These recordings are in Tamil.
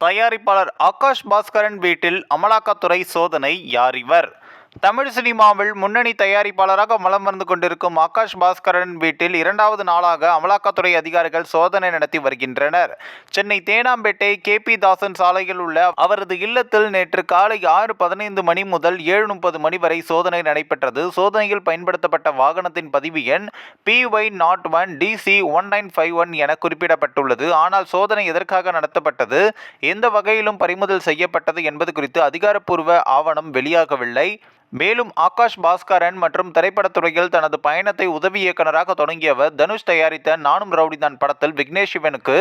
தயாரிப்பாளர் ஆகாஷ் பாஸ்கரன் வீட்டில் அமலாக்கத்துறை சோதனை யார் இவர்? தமிழ் சினிமாவில் முன்னணி தயாரிப்பாளராக மலம் வந்து கொண்டிருக்கும் ஆகாஷ் பாஸ்கரன் வீட்டில் இரண்டாவது நாளாக அமலாக்கத்துறை அதிகாரிகள் சோதனை நடத்தி வருகின்றனர். சென்னை தேனாம்பேட்டை கே பி தாசன் சாலையில் உள்ள அவரது இல்லத்தில் நேற்று காலை ஆறு பதினைந்து மணி முதல் ஏழு முப்பது மணி வரை சோதனை நடைபெற்றது. சோதனையில் பயன்படுத்தப்பட்ட வாகனத்தின் பதிவு எண் P Y nought one DC one nine five one என குறிப்பிடப்பட்டுள்ளது. ஆனால் சோதனை எதற்காக நடத்தப்பட்டது? எந்த வகையிலும் பறிமுதல் செய்யப்பட்டது என்பது குறித்து அதிகாரப்பூர்வ ஆவணம் வெளியாகவில்லை. மேலும் ஆகாஷ் பாஸ்கரன் மற்றும் திரைப்படத்துறையில் தனது பயணத்தை உதவி இயக்குனராக தொடங்கியவர் தனுஷ் தயாரித்த நானும் ரவுடிதான் படத்தில் விக்னேஷ் சிவனுக்கு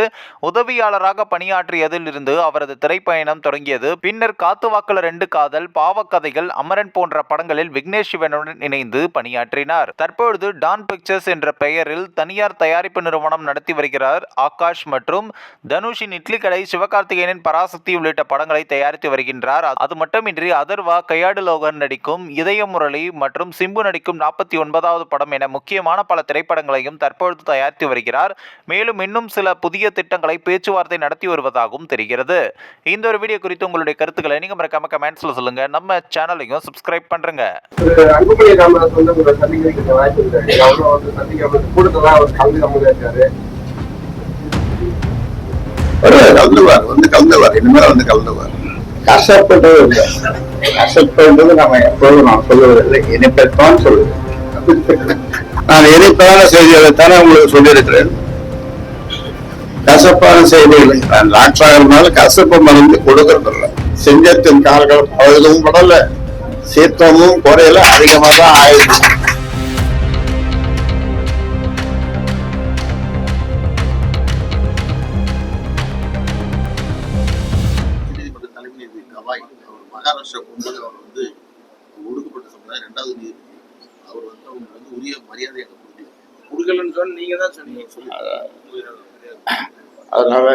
உதவியாளராக பணியாற்றியதில் இருந்து அவரது திரைப்பயணம் தொடங்கியது. பின்னர் காத்துவாக்கில் ரெண்டு காதல் பாவக்கதைகள் அமரன் போன்ற படங்களில் விக்னேஷ் சிவனுடன் இணைந்து பணியாற்றினார். தற்பொழுது டான் பிக்சர்ஸ் என்ற பெயரில் தனியார் தயாரிப்பு நிறுவனம் நடத்தி வருகிறார் ஆகாஷ் மற்றும் தனுஷின் இட்லி கடை சிவகார்த்திகேயனின் பராசக்தி உள்ளிட்ட படங்களை தயாரித்து வருகின்றார். அது மட்டுமின்றி அதர்வா கையாடு லோகன் நடிக்கும் இதய முரளி மற்றும் சிம்பு நடிக்கும் நாற்பத்தி ஒன்பதாவது படம் என முக்கியமான பல திரைப்படங்களையும் தற்பொழுது தயாரித்து வருகிறார். மேலும் இன்னும் சில புதிய திட்டங்களை பேச்சுவார்த்தை நடத்தி வருவதாகவும் தெரிகிறது. இந்த ஒரு வீடியோ குறித்து உங்களுடைய கருத்துக்களை நீங்க மறக்காம கமெண்ட்ஸ்ல சொல்லுங்க. நம்ம சேனலையும் சப்ஸ்கிரைப் பண்றேங்க. வந்து கலந்துவார் இனிமேல் வந்து கலந்துவார் கஷ்டப்பட்டது இல்லை கஷ்டப்பட்டது நம்ம எப்போதும் நான் சொல்லுவதில்லை இனிப்பத்தான் சொல்லுவேன் நான் இனிப்பான செய்திகளை தானே உங்களுக்கு சொல்லியிருக்கிறேன் கசப்பான செய்திகளை நான் டாக்டராக இருந்தாலும் கசப்பு மருந்து கொடுக்கறதில்ல. செஞ்சத்தின் கால்கள் பழுதும் படல சீத்தமும் குறையில. அதிகமாக தான் ஆயிடுச்சு. நீதிபதி கவாய். அவர் மகாராஷ்டிரா போகும்போது அவர் வந்து ஒடுக்கப்பட்ட சமுதாயம் ரெண்டாவது நீதிபதி அவர் வந்து அவங்க வந்து உரிய மரியாதை அங்கே கொடுக்கல கொடுக்கலன்னு சொன்ன நீங்க தான் சொன்னீங்க. சொல்லி அதனால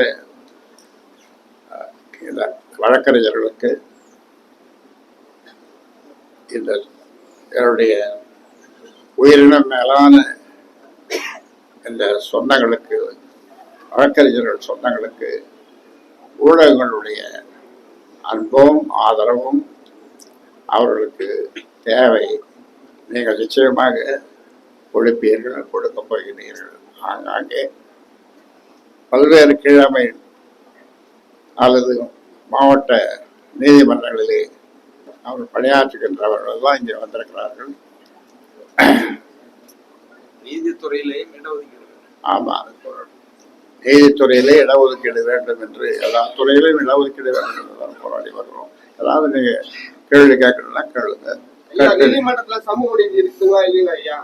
வழக்கறிஞர்களுக்கு இந்த என்னுடைய உயிரினம் மேலான இந்த சொந்தங்களுக்கு வழக்கறிஞர்கள் சொந்தங்களுக்கு ஊடகங்களுடைய அன்பும் ஆதரவும் அவர்களுக்கு தேவை. நீங்கள் நிச்சயமாக கொடுப்பீர்கள் கொடுக்கப் போகிறீர்கள். ஆங்காங்கே பல்வேறு கிழமை அல்லது மாவட்ட நீதிமன்றங்களிலே அவர் பணியாற்றுகின்றவர்கள் எல்லாம் இங்கே வந்திருக்கிறார்கள். நீதித்துறையிலையும் இடஒதுக்கீடு ஆமாம் நீதித்துறையிலே இடஒதுக்கீடு வேண்டும் என்று எல்லா துறையிலும் இடஒதுக்கீடு வேண்டும். தான் போராடி வருகிறோம் ஏதாவது நீங்க கேள்வி கேட்கணும்னா கேளுங்க. நீதிமன்றத்துல சமூக நீதி இருக்குங்களா இல்லைங்களா ஐயா?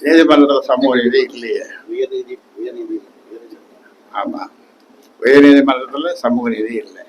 நீதிமன்றத்தில் சமூக நீதி இல்லையே. உயர்நீதி உயர்நீதி ஆமா. உயர்நீதிமன்றத்தில் சமூக நீதி இல்லை.